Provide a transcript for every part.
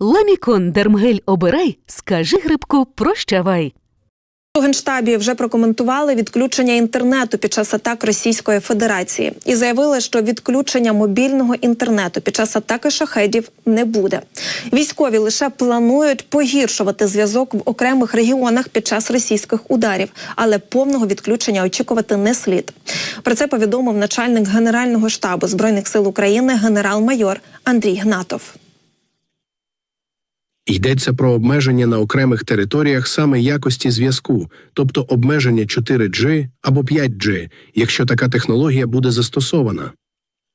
Ламікон Дермгель обирай, скажи грибку прощавай. У генштабі вже прокоментували відключення інтернету під час атак Російської Федерації і заявили, що відключення мобільного інтернету під час атаки шахедів не буде. Військові лише планують погіршувати зв'язок в окремих регіонах під час російських ударів, але повного відключення очікувати не слід. Про це повідомив начальник Генерального штабу збройних сил України генерал-майор Андрій Гнатов. Йдеться про обмеження на окремих територіях саме якості зв'язку, тобто обмеження 4G або 5G, якщо така технологія буде застосована.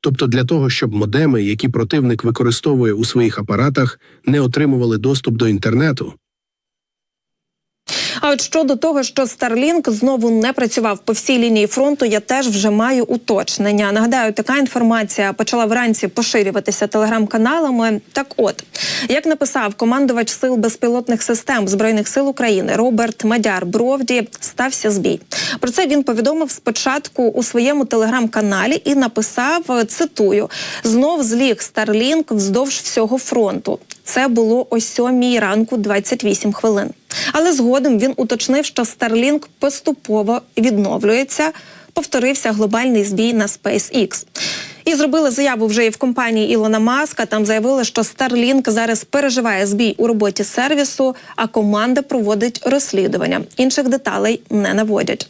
Тобто для того, щоб модеми, які противник використовує у своїх апаратах, не отримували доступ до інтернету. А от щодо того, що Starlink знову не працював по всій лінії фронту, я теж вже маю уточнення. Нагадаю, така інформація почала вранці поширюватися телеграм-каналами. Так, от як написав командувач сил безпілотних систем збройних сил України Роберт Мадяр Бровді, стався збій. Про це він повідомив спочатку у своєму телеграм-каналі і написав: цитую: знов зліг Starlink вздовж всього фронту. Це було о 7 ранку 28 хвилин. Але згодом він уточнив, що Starlink поступово відновлюється. Повторився глобальний збій на SpaceX. І зробили заяву вже і в компанії Ілона Маска. Там заявили, що Starlink зараз переживає збій у роботі сервісу, а команда проводить розслідування. Інших деталей не наводять.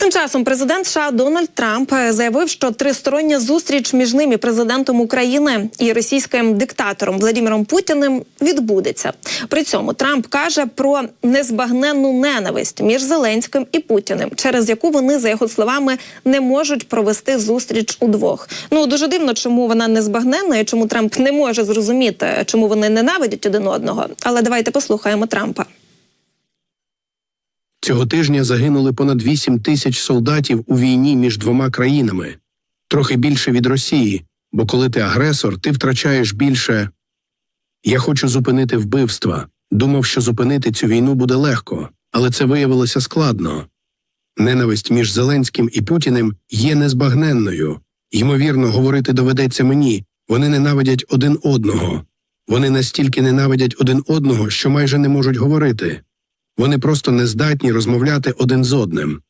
Тим часом президент США Дональд Трамп е, заявив, що тристороння зустріч між ним і президентом України і російським диктатором Владимиром Путіним відбудеться. При цьому Трамп каже про незбагненну ненависть між Зеленським і Путіним, через яку вони, за його словами, не можуть провести зустріч удвох. Ну дуже дивно, чому вона незбагненна і чому Трамп не може зрозуміти, чому вони ненавидять один одного. Але давайте послухаємо Трампа. Цього тижня загинули понад 8 тисяч солдатів у війні між двома країнами, трохи більше від Росії, бо коли ти агресор, ти втрачаєш більше. Я хочу зупинити вбивства. Думав, що зупинити цю війну буде легко, але це виявилося складно. Ненависть між Зеленським і Путіним є незбагненною. Ймовірно, говорити доведеться мені вони ненавидять один одного. Вони настільки ненавидять один одного, що майже не можуть говорити. Вони просто не здатні розмовляти один з одним.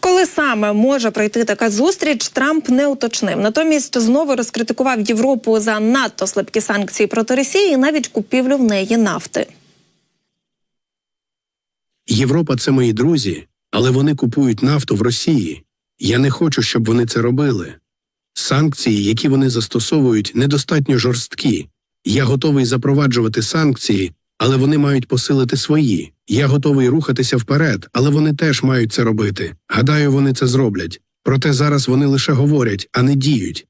Коли саме може пройти така зустріч, Трамп не уточнив. Натомість знову розкритикував Європу за надто слабкі санкції проти Росії і навіть купівлю в неї нафти. Європа це мої друзі, але вони купують нафту в Росії. Я не хочу, щоб вони це робили. Санкції, які вони застосовують, недостатньо жорсткі. Я готовий запроваджувати санкції, але вони мають посилити свої. Я готовий рухатися вперед, але вони теж мають це робити. Гадаю, вони це зроблять. Проте зараз вони лише говорять, а не діють.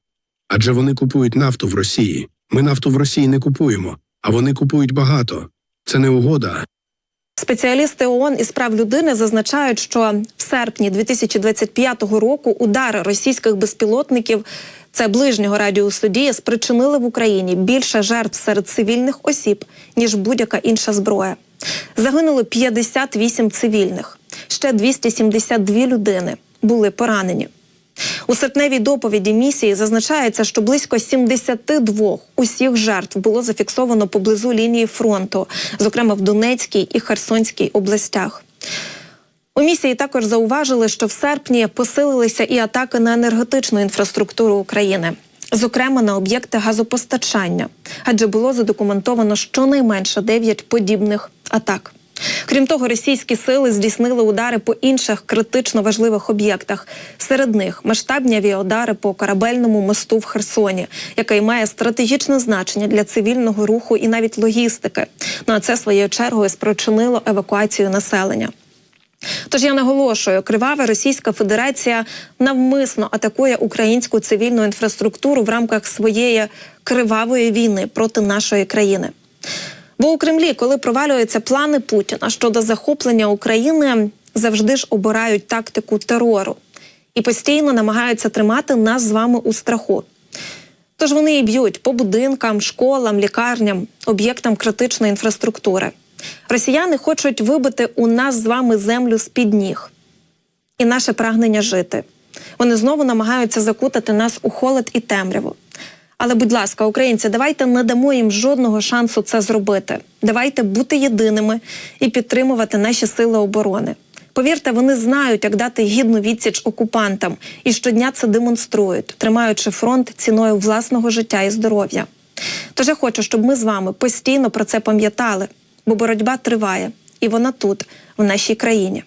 Адже вони купують нафту в Росії. Ми нафту в Росії не купуємо, а вони купують багато. Це не угода. Спеціалісти ООН із прав людини зазначають, що в серпні 2025 року удари російських безпілотників це ближнього радіусу дії спричинили в Україні більше жертв серед цивільних осіб ніж будь-яка інша зброя. Загинули 58 цивільних, ще 272 людини були поранені. У серпневій доповіді місії зазначається, що близько 72 усіх жертв було зафіксовано поблизу лінії фронту, зокрема в Донецькій і Херсонській областях. У місії також зауважили, що в серпні посилилися і атаки на енергетичну інфраструктуру України, зокрема на об'єкти газопостачання, адже було задокументовано щонайменше 9 подібних атак. Крім того, російські сили здійснили удари по інших критично важливих об'єктах. Серед них масштабні авіаудари по корабельному мосту в Херсоні, який має стратегічне значення для цивільного руху і навіть логістики. Ну а це своєю чергою спричинило евакуацію населення. Тож я наголошую, кривава Російська Федерація навмисно атакує українську цивільну інфраструктуру в рамках своєї кривавої війни проти нашої країни. Бо у Кремлі, коли провалюються плани Путіна щодо захоплення України, завжди ж обирають тактику терору і постійно намагаються тримати нас з вами у страху. Тож вони і б'ють по будинкам, школам, лікарням, об'єктам критичної інфраструктури. Росіяни хочуть вибити у нас з вами землю з під ніг і наше прагнення жити. Вони знову намагаються закутати нас у холод і темряву. Але, будь ласка, українці, давайте не дамо їм жодного шансу це зробити. Давайте бути єдиними і підтримувати наші сили оборони. Повірте, вони знають, як дати гідну відсіч окупантам, і щодня це демонструють, тримаючи фронт ціною власного життя і здоров'я. Тож я хочу, щоб ми з вами постійно про це пам'ятали, бо боротьба триває, і вона тут, в нашій країні.